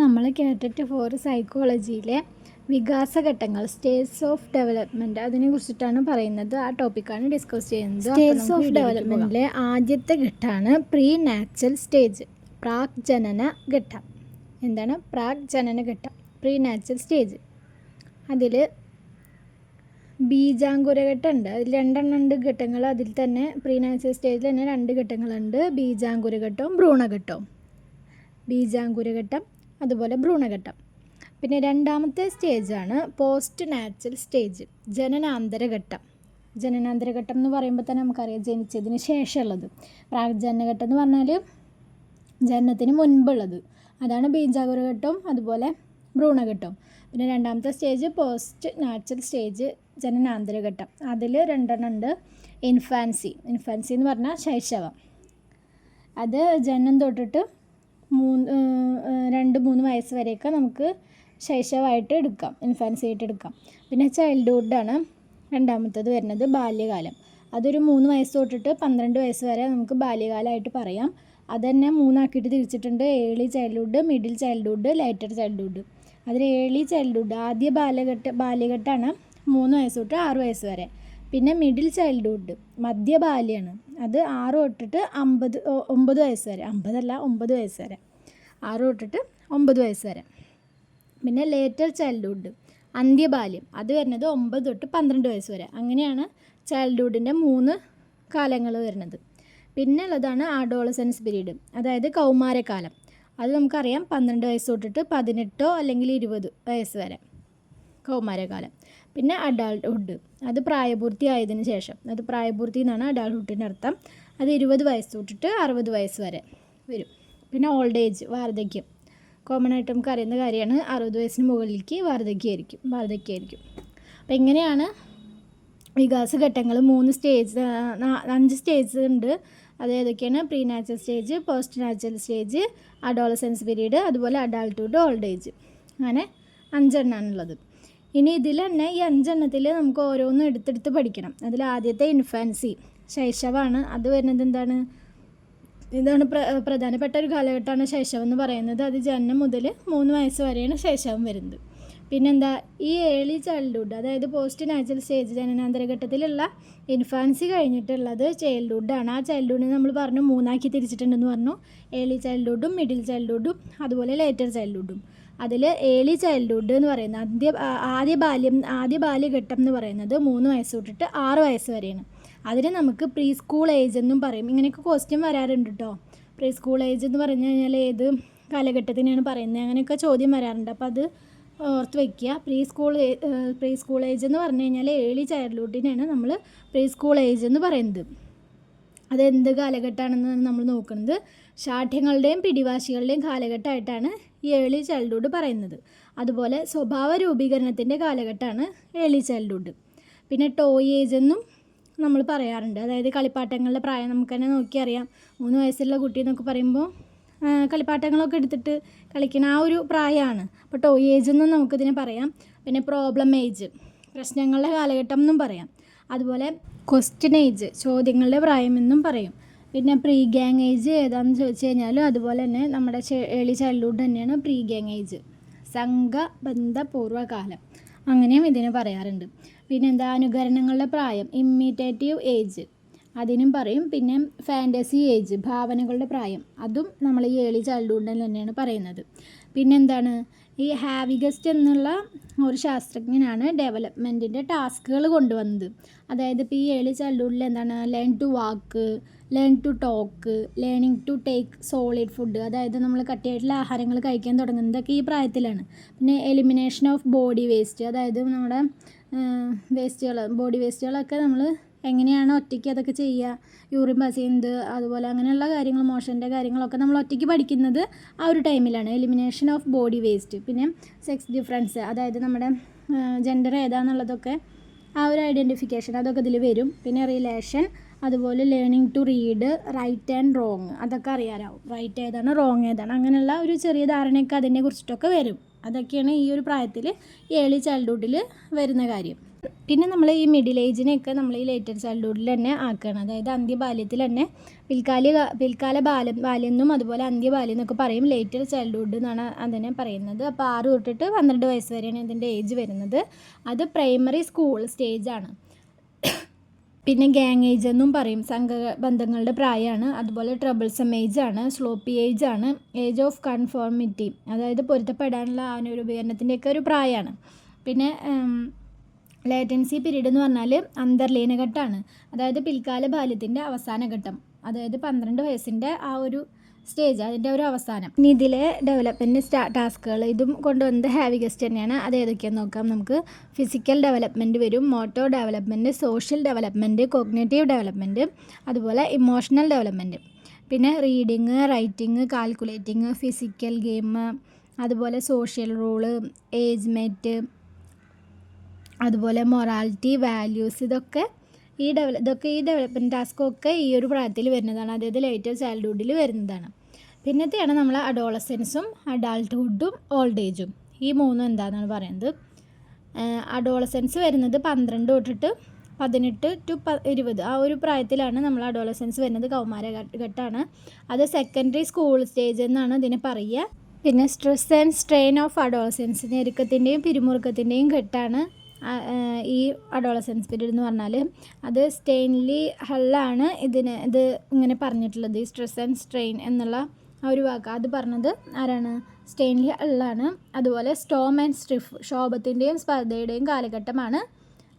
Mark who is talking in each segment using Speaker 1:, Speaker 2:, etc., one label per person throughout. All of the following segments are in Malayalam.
Speaker 1: നമ്മൾ കേട്ടിട്ട് ഫോർ സൈക്കോളജിയിലെ വികാസഘട്ടങ്ങൾ സ്റ്റേറ്റ്സ് ഓഫ് ഡെവലപ്മെന്റ് അതിനെ കുറിച്ചിട്ടാണ് പറയുന്നത്. ആ ടോപ്പിക്കാണ് ഡിസ്കസ് ചെയ്യുന്നത്. സ്റ്റേറ്റ്സ് ഓഫ് ഡെവലപ്മെന്റിലെ ആദ്യത്തെ ഘട്ടമാണ് പ്രീ നാച്ചുറൽ സ്റ്റേജ് പ്രാക് ജനന ഘട്ടം. എന്താണ്? പ്രാക് ജനന ഘട്ടം പ്രീ നാച്ചുറൽ സ്റ്റേജ് അതിൽ ബീജാങ്കുരഘട്ടം ഉണ്ട്. അതിൽ രണ്ടെണ്ണം ഉണ്ട് ഘട്ടങ്ങൾ. അതിൽ തന്നെ പ്രീ നാച്ചുറൽ സ്റ്റേജിൽ തന്നെ രണ്ട് ഘട്ടങ്ങളുണ്ട്. ബീജാങ്കുരഘട്ടവും ഭ്രൂണഘട്ടവും. ബീജാങ്കുരഘട്ടം അതുപോലെ ഭ്രൂണഘട്ടം. പിന്നെ രണ്ടാമത്തെ സ്റ്റേജാണ് പോസ്റ്റ് നാച്ചുറൽ സ്റ്റേജ് ജനനാന്തരഘട്ടം. ജനനാന്തരഘട്ടം എന്ന് പറയുമ്പോൾ തന്നെ നമുക്കറിയാം ജനിച്ചതിന് ശേഷമുള്ളത്. പ്രാഗ്ജനഘട്ടം എന്ന് പറഞ്ഞാൽ ജനനത്തിന് മുൻപുള്ളത്. അതാണ് ബീജാങ്കുരഘട്ടവും അതുപോലെ ഭ്രൂണഘട്ടവും പിന്നെ രണ്ടാമത്തെ സ്റ്റേജ് പോസ്റ്റ് നാച്ചുറൽ സ്റ്റേജ് ജനനാന്തരഘട്ടം. അതിൽ രണ്ടെണ്ണം ഉണ്ട്. ഇൻഫാൻസി ഇൻഫാൻസി എന്ന് പറഞ്ഞാൽ ശൈശവം. അത് ജനനം തൊട്ടിട്ട് മൂന്ന് രണ്ട് മൂന്ന് വയസ്സ് വരെയൊക്കെ നമുക്ക് ശൈശവമായിട്ട് എടുക്കാം. ഇൻഫാൻസി ആയിട്ട് എടുക്കാം. പിന്നെ ചൈൽഡ്ഹുഡാണ് രണ്ടാമത്തത് വരുന്നത് ബാല്യകാലം. അതൊരു മൂന്ന് വയസ്സ് തൊട്ടിട്ട് പന്ത്രണ്ട് വയസ്സ് വരെ നമുക്ക് ബാല്യകാലമായിട്ട് പറയാം. അത് തന്നെ മൂന്നാക്കിയിട്ട് തിരിച്ചിട്ടുണ്ട്. Early childhood middle childhood later childhood അതിൽ ഏർലി ചൈൽഡ്ഹുഡ് ആദ്യ ബാലഘട്ട ബാല്യഘട്ടമാണ് മൂന്ന് വയസ്സ് തൊട്ട് ആറ് വയസ്സ് വരെ. പിന്നെ മിഡിൽ ചൈൽഡ്ഹുഡ് മധ്യബാല്യമാണ് അത് ആറ് തൊട്ടിട്ട് അമ്പത് ഒമ്പത് വയസ്സ് വരെ. അമ്പതല്ല ഒമ്പത് വയസ്സ് വരെ. ആറ് തൊട്ടിട്ട് ഒമ്പത് വയസ്സ് വരെ. പിന്നെ ലേറ്റർ ചൈൽഡ്ഹുഡ് അന്ത്യബാല്യം. അത് വരുന്നത് ഒമ്പത് തൊട്ട് പന്ത്രണ്ട് വയസ്സ് വരെ. അങ്ങനെയാണ് ചൈൽഡ്ഹുഡിന്റെ മൂന്ന് കാലങ്ങൾ വരുന്നത്. പിന്നെ ഉള്ളതാണ് അഡോളസൻസ് പീരീഡ് അതായത് കൗമാരക്കാലം അത് നമുക്കറിയാം പന്ത്രണ്ട് വയസ്സ് തൊട്ടിട്ട് പതിനെട്ടോ അല്ലെങ്കിൽ ഇരുപത് വയസ്സ് വരെ കൗമാരകാലം. പിന്നെ അഡാൾട്ട്ഹുഡ് അത് പ്രായപൂർത്തി ആയതിനു ശേഷം. അത് പ്രായപൂർത്തി എന്നാണ് അഡാൾട്ട്ഹുഡിന്റെ അർത്ഥം. അത് ഇരുപത് വയസ്സ് തൊട്ടിട്ട് അറുപത് വയസ്സ് വരെ വരും. പിന്നെ ഓൾഡ് ഏജ് വാർദ്ധക്യം. കോമൺ ആയിട്ട് നമുക്ക് അറിയുന്ന കാര്യമാണ് അറുപത് വയസ്സിന് മുകളിലേക്ക് വാർദ്ധക്യമായിരിക്കും വാർദ്ധക്യമായിരിക്കും. അപ്പം എങ്ങനെയാണ് വികാസഘട്ടങ്ങൾ മൂന്ന് സ്റ്റേജ് അഞ്ച് സ്റ്റേജ് ഉണ്ട്. അത് ഏതൊക്കെയാണ്? Pre natal stage post natal stage adolescence period അതുപോലെ അഡാൾട്ട്ഹുഡ് ഓൾഡ് ഏജ് അങ്ങനെ അഞ്ചെണ്ണമാണുള്ളത് ഇനി ഇതിൽ തന്നെ ഈ അഞ്ചെണ്ണത്തിൽ നമുക്ക് ഓരോന്നും എടുത്തെടുത്ത് പഠിക്കണം. അതിൽ ആദ്യത്തെ ഇൻഫാൻസി ശൈശവമാണ് അത് വരുന്നത് എന്താണ്? ഇതാണ് പ്ര പ്രധാനപ്പെട്ട ഒരു കാലഘട്ടമാണ് ശൈശവം എന്ന് പറയുന്നത്. അത് ജനനം മുതൽ മൂന്ന് വയസ്സ് വരെയാണ് ശൈശവം വരുന്നത്. പിന്നെന്താ? ഈ ഏർലി ചൈൽഡ്ഹുഡ് അതായത് പോസ്റ്റ് നാച്ചുറൽ സ്റ്റേജ് ജനനാന്തര ഘട്ടത്തിലുള്ള ഇൻഫാൻസി കഴിഞ്ഞിട്ടുള്ളത് ചൈൽഡ്ഹുഡാണ് ആ ചൈൽഡ്ഹുഡിനെ നമ്മൾ പറഞ്ഞു മൂന്നാക്കി തിരിച്ചിട്ടുണ്ടെന്ന് പറഞ്ഞു. ഏർലി ചൈൽഡ്ഹുഡും മിഡിൽ ചൈൽഡ്ഹുഡും അതുപോലെ ലേറ്റർ ചൈൽഡ്ഹുഡും അതിൽ ഏർലി ചൈൽഡ്ഹുഡ് എന്ന് പറയുന്നത് ആദ്യ ആദ്യ ബാല്യം ആദ്യ ബാല്യഘട്ടം എന്ന് പറയുന്നത് മൂന്ന് വയസ്സ് തൊട്ടിട്ട് ആറ് വയസ്സ് വരെയാണ്. അതിന് നമുക്ക് പ്രീ സ്കൂൾ ഏജ് എന്നും പറയും. ഇങ്ങനെയൊക്കെ ക്വസ്റ്റ്യൻ വരാറുണ്ട് കേട്ടോ പ്രീ സ്കൂൾ ഏജ് എന്ന് പറഞ്ഞു കഴിഞ്ഞാൽ ഏത് കാലഘട്ടത്തിനാണ് പറയുന്നത്? അങ്ങനെയൊക്കെ ചോദ്യം വരാറുണ്ട്. അപ്പോൾ അത് ഓർത്ത് വയ്ക്കുക pre school pre school age എന്ന് പറഞ്ഞു കഴിഞ്ഞാൽ ഏർലി ചൈൽഡ്ഹുഡിനെയാണ് നമ്മൾ പ്രീ സ്കൂൾ ഏജ് എന്ന് പറയുന്നത്. അതെന്ത് കാലഘട്ടമാണെന്ന് നമ്മൾ നോക്കുന്നത്? ശാഠ്യങ്ങളുടെയും പിടിവാശികളുടെയും കാലഘട്ടമായിട്ടാണ് ഈ ഏളി ചൈൽഡ്ഹുഡ് പറയുന്നത്. അതുപോലെ സ്വഭാവ രൂപീകരണത്തിന്റെ കാലഘട്ടമാണ് ഏളി ചൈൽഡ്ഹുഡ്. പിന്നെ ടോയ് ഏജ് എന്നും നമ്മൾ പറയാറുണ്ട്. അതായത് കളിപ്പാട്ടങ്ങളുടെ പ്രായം നമുക്ക് തന്നെ നോക്കിയറിയാം. മൂന്ന് വയസ്സുള്ള കുട്ടി എന്നൊക്കെ പറയുമ്പോൾ കളിപ്പാട്ടങ്ങളൊക്കെ എടുത്തിട്ട് കളിക്കുന്ന ആ ഒരു പ്രായമാണ്. അപ്പോൾ ടോയ് ഏജ് എന്നും നമുക്കിതിനെ പറയാം. പിന്നെ പ്രോബ്ലം ഏജ് പ്രശ്നങ്ങളുടെ കാലഘട്ടം എന്നും പറയാം. അതുപോലെ ക്വസ്റ്റ്യൻ ഏജ് ചോദ്യങ്ങളുടെ പ്രായമെന്നും പറയും. പിന്നെ പ്രീ ഗ്യാങ് ഏജ് ഏതാണെന്ന് ചോദിച്ചു കഴിഞ്ഞാൽ അതുപോലെ തന്നെ നമ്മുടെ ഏളി ചൈൽഡ്ഹുഡ് തന്നെയാണ് പ്രീ ഗ്യാങ് ഏജ് സംഘബന്ധപൂർവകാലം. അങ്ങനെയും ഇതിന് പറയാറുണ്ട്. പിന്നെ എന്താ അനുകരണങ്ങളുടെ പ്രായം ഇമ്മീറ്റേറ്റീവ് ഏജ് അതിനും പറയും. പിന്നെ ഫാന്റസി ഏജ് ഭാവനകളുടെ പ്രായം. അതും നമ്മൾ ഈ ഏളി ചൈൽഡ്ഹുഡിൽ തന്നെയാണ് പറയുന്നത്. പിന്നെന്താണ് ഈ ഹാവിഗസ്റ്റ് എന്നുള്ള ഒരു ശാസ്ത്രജ്ഞനാണ് ഡെവലപ്മെന്റിന്റെ ടാസ്കുകൾ കൊണ്ടുവന്നത്. അതായത് ഇപ്പോൾ ഈ ഏളി ചൈൽഡ്ഹുഡിൽ എന്താണ്? Learn to walk learn to talk learning to take solid food അതായത് നമ്മൾ കട്ടിയായിട്ടുള്ള ആഹാരങ്ങൾ കഴിക്കാൻ തുടങ്ങുന്നതൊക്കെ ഈ പ്രായത്തിലാണ്. പിന്നെ എലിമിനേഷൻ ഓഫ് ബോഡി വേസ്റ്റ് അതായത് നമ്മുടെ വേസ്റ്റുകൾ ബോഡി വേസ്റ്റുകളൊക്കെ നമ്മൾ എങ്ങനെയാണ് ഒറ്റയ്ക്ക് അതൊക്കെ ചെയ്യുക? യൂറിൻ പാസ് അതുപോലെ അങ്ങനെയുള്ള കാര്യങ്ങൾ മോഷന്റെ കാര്യങ്ങളൊക്കെ നമ്മൾ ഒറ്റയ്ക്ക് പഠിക്കുന്നത് ആ ഒരു ടൈമിലാണ്. എലിമിനേഷൻ ഓഫ് ബോഡി വേസ്റ്റ് പിന്നെ സെക്സ് ഡിഫറൻസ് അതായത് നമ്മുടെ ജെൻഡർ ഏതാണെന്നുള്ളതൊക്കെ ആ ഒരു ഐഡന്റിഫിക്കേഷൻ അതൊക്കെ ഇതിൽ വരും. പിന്നെ റിലേഷൻ അതുപോലെ learning to read right and wrong അതൊക്കെ അറിയാനാവും. റൈറ്റ് ഏതാണ് റോങ് ഏതാണ്. അങ്ങനെയുള്ള ഒരു ചെറിയ ധാരണയൊക്കെ അതിനെ കുറിച്ചിട്ടൊക്കെ വരും. അതൊക്കെയാണ് ഈ ഒരു പ്രായത്തിൽ ഏളി ചൈൽഡ്ഹുഡിൽ വരുന്ന കാര്യം. പിന്നെ നമ്മൾ ഈ മിഡിൽ ഏജിനെയൊക്കെ നമ്മൾ ഈ ലേറ്റർ ചൈൽഡ്ഹുഡിൽ തന്നെ ആക്കുകയാണ് അതായത് അന്ത്യബാല്യത്തിൽ തന്നെ പിൽക്കാലി പിൽക്കാല ബാല്യം ബാല്യം എന്നും അതുപോലെ അന്ത്യബാല്യം എന്നൊക്കെ പറയും. ലേറ്റർ ചൈൽഡ്ഹുഡ് എന്നാണ് അതിനെ പറയുന്നത്. അപ്പോൾ ആറ് തൊട്ടിട്ട് പന്ത്രണ്ട് വയസ്സ് വരെയാണ് ഇതിന്റെ ഏജ് വരുന്നത്. അത് പ്രൈമറി സ്കൂൾ സ്റ്റേജാണ് പിന്നെ ഗ്യാങ് ഏജ് എന്നും പറയും. സംഘ ബന്ധങ്ങളുടെ പ്രായമാണ്. അതുപോലെ ട്രബിൾസം ഏജ് ആണ്. സ്ലോപ്പി ഏജ് ആണ്. ഏജ് ഓഫ് കൺഫോർമിറ്റി അതായത് പൊരുത്തപ്പെടാനുള്ള ആ ഒരു ഉപകരണത്തിന്റെയൊക്കെ ഒരു പ്രായമാണ്. പിന്നെ ലേറ്റൻസി പീരീഡ് എന്ന് പറഞ്ഞാൽ അന്തർലീന ഘട്ടമാണ് അതായത് പിൽക്കാല ബാല്യത്തിന്റെ അവസാന ഘട്ടം. അതായത് പന്ത്രണ്ട് വയസ്സിന്റെ ആ ഒരു സ്റ്റേജ് അതിന്റെ ഒരു അവസാനം. ഇനി ഇതിലെ ഡെവലപ്മെന്റ് സ്റ്റാ ടാസ്കുകൾ ഇതും കൊണ്ടുവന്നത് ഹാവി ഗസ്റ്റ് തന്നെയാണ്. അത് ഏതൊക്കെയാണെന്ന് നോക്കാം നമുക്ക്. ഫിസിക്കൽ ഡെവലപ്മെന്റ് വരും motor development social development cognitive development അതുപോലെ ഇമോഷണൽ ഡെവലപ്മെന്റ് പിന്നെ reading writing calculating physical game അതുപോലെ സോഷ്യൽ റൂൾ ഏജ് മേറ്റ് അതുപോലെ മൊറാലിറ്റി വാല്യൂസ് ഇതൊക്കെ ഈ ഡെവലപ്പ് ഇതൊക്കെ ഈ ഡെവലപ്മെന്റ് ടാസ്കൊക്കെ ഈ ഒരു പ്രായത്തിൽ വരുന്നതാണ്. അതായത് ലേറ്റർ ചൈൽഡ്ഹുഡിൽ വരുന്നതാണ്. പിന്നത്തെയാണ് നമ്മൾ അഡോളസെൻസും അഡാൾട്ട്ഹുഡും ഓൾഡ് ഏജും ഈ മൂന്നും എന്താണെന്നാണ് പറയുന്നത്? അഡോളസെൻസ് വരുന്നത് പന്ത്രണ്ട് തൊട്ടിട്ട് പതിനെട്ട് ടു പ ഇരുപത്. ആ ഒരു പ്രായത്തിലാണ് നമ്മൾ അഡോളസെൻസ് വരുന്നത് കൗമാര ഘട്ടമാണ് അത് സെക്കൻഡറി സ്കൂൾ സ്റ്റേജ് എന്നാണ് ഇതിനെ പറയുക. പിന്നെ stress and strain of adolescence ഞെരുക്കത്തിന്റെയും പിരിമുറുക്കത്തിന്റെയും ഘട്ടമാണ് ഈ അഡോളസൻസ് പീരീഡ് എന്ന് പറഞ്ഞാൽ അത് സ്റ്റെയിൻലി ഹള്ളാണ് ഇതിന് ഇത് ഇങ്ങനെ പറഞ്ഞിട്ടുള്ളത്. ഈ സ്ട്രെസ് ആൻഡ് സ്ട്രെയിൻ എന്നുള്ള ആ ഒരു വാക്ക്. അത് പറഞ്ഞത് ആരാണ്? സ്റ്റെയിൻലി ഹള്ളാണ്. അതുപോലെ സ്റ്റോം ആൻഡ് സ്ട്രിഫ് ക്ഷോഭത്തിന്റെയും സ്പർദ്ധയുടെയും കാലഘട്ടമാണ്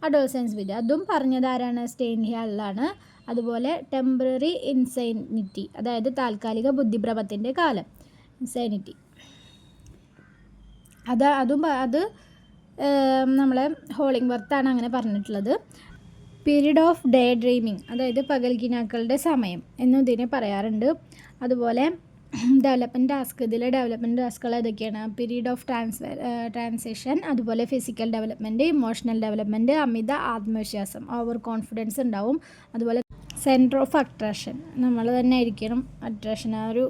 Speaker 1: അഡോൾസെൻസ് പീരീഡ്. അതും പറഞ്ഞത് ആരാണ്? സ്റ്റെയിൻലി ഹള്ളാണ്. അതുപോലെ ടെമ്പററി ഇൻസൈനിറ്റി അതായത് താൽക്കാലിക ബുദ്ധിഭ്രമത്തിന്റെ കാലം. ഇൻസൈനിറ്റി. അത് അതും അത് നമ്മളെ ഹോളിംഗ് വർത്താണ് അങ്ങനെ പറഞ്ഞിട്ടുള്ളത്. പീരീഡ് ഓഫ് ഡേ ഡ്രീമിങ് അതായത് പകൽഗിനാക്കളുടെ സമയം എന്നും ഇതിനെ പറയാറുണ്ട്. അതുപോലെ ഡെവലപ്മെന്റ് ടാസ്ക് ഇതിലെ ഡെവലപ്മെന്റ് ടാസ്കുകൾ ഏതൊക്കെയാണ്? പീരീഡ് ഓഫ് ട്രാൻസ്ഫർ ട്രാൻസേഷൻ അതുപോലെ ഫിസിക്കൽ ഡെവലപ്മെന്റ് ഇമോഷണൽ ഡെവലപ്മെന്റ് അമിത ആത്മവിശ്വാസം ഓവർ കോൺഫിഡൻസ് ഉണ്ടാവും. അതുപോലെ സെന്റർ ഓഫ് അട്രാക്ഷൻ നമ്മൾ തന്നെ ആയിരിക്കണം അട്രാക്ഷൻ ആ ഒരു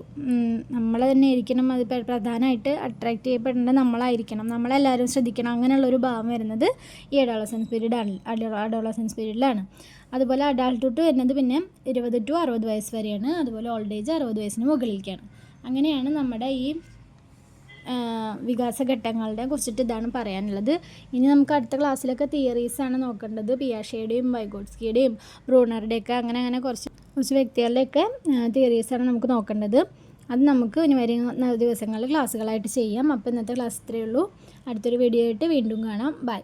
Speaker 1: നമ്മൾ തന്നെ ആയിരിക്കണം അത് പ്രധാനമായിട്ട് അട്രാക്റ്റ് ചെയ്യപ്പെടേണ്ടത് നമ്മളായിരിക്കണം. നമ്മളെല്ലാവരും ശ്രദ്ധിക്കണം. അങ്ങനെയുള്ളൊരു ഭാവം വരുന്നത് ഈ അഡോളസൻസ് പീരീഡാണ് അഡോളസൻസ് പീരീഡിലാണ് അതുപോലെ അഡാൾട്ടുട്ട് വരുന്നത് പിന്നെ ഇരുപത് ടു അറുപത് വയസ്സ് വരെയാണ്. അതുപോലെ ഓൾഡ് ഏജ് അറുപത് വയസ്സിന് മുകളിലേക്കാണ്. അങ്ങനെയാണ് നമ്മുടെ ഈ വികാസഘട്ടങ്ങളെ കുറിച്ചിട്ട് ഇതാണ് പറയാനുള്ളത്. ഇനി നമുക്ക് അടുത്ത ക്ലാസ്സിലൊക്കെ തിയറീസാണ് നോക്കേണ്ടത്. പിയാഷയുടെയും വൈഗോഡ്സ്കിയുടെയും ബ്രൂണറുടെയൊക്കെ അങ്ങനെ അങ്ങനെ കുറച്ച് കുറച്ച് വ്യക്തികളുടെയൊക്കെ തിയറീസാണ് നമുക്ക് നോക്കേണ്ടത്. അത് നമുക്ക് ഇനി വരുന്ന ദിവസങ്ങളിൽ ക്ലാസ്സുകളായിട്ട് ചെയ്യാം. അപ്പോൾ ഇന്നത്തെ ക്ലാസ് ഇത്രയേ ഉള്ളൂ. അടുത്തൊരു വീഡിയോ ആയിട്ട് വീണ്ടും കാണാം. ബൈ